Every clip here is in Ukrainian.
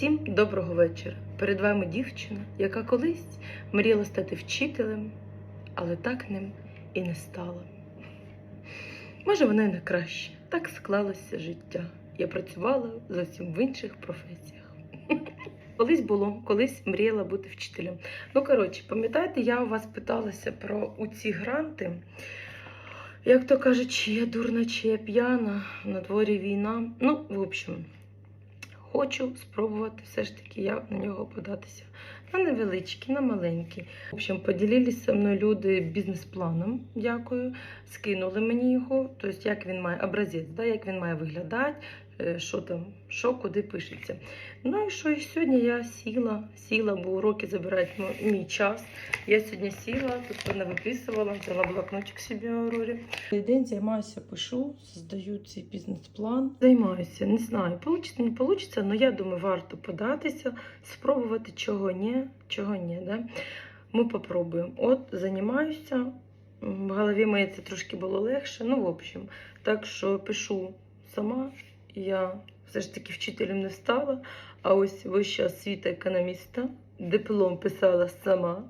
Всім доброго вечора. Перед вами дівчина, яка колись мріяла стати вчителем, але так ним і не стала. Може, вона і не краще. Так склалося життя. Я працювала зовсім в інших професіях. Колись було, колись мріяла бути вчителем. Ну, коротше, пам'ятаєте, я у вас питалася про ці гранти. Як то кажуть, чи я дурна, чи я п'яна, на дворі війна. Ну, в общем, хочу спробувати все ж таки я на нього податися. На невеличкі, на маленькі. В общем, поділилися зі мною люди бізнес-планом. Дякую. Скинули мені його. Тобто, як він має образець, да, як він має виглядати, що там, що куди пишеться. Ну і що, і сьогодні я сіла, сіла, бо уроки забирають мій час. Я сьогодні сіла, тут не виписувала, взяла блокнотик собі Аврорі. День займаюся, пишу, создаю цей бізнес-план. Займаюся, не знаю, получиться, не получиться, але я думаю, варто податися, спробувати чого ні, чого ні. Да? Ми попробуємо. От займаюся. В голові моїй це трошки було легше. Ну, в общем, так що пишу сама. Я все ж таки вчителем не стала, а ось вища освіта економіста, диплом писала сама.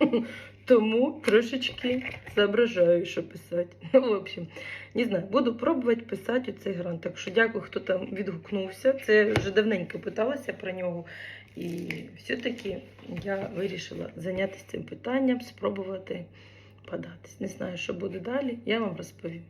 Тому трошечки зображаю, що писати. Ну, в общем, не знаю, буду пробувати писати цей грант. Так що дякую, хто там відгукнувся. Це вже давненько питалася про нього. І все-таки я вирішила зайнятися цим питанням, спробувати податись. Не знаю, що буде далі, я вам розповім.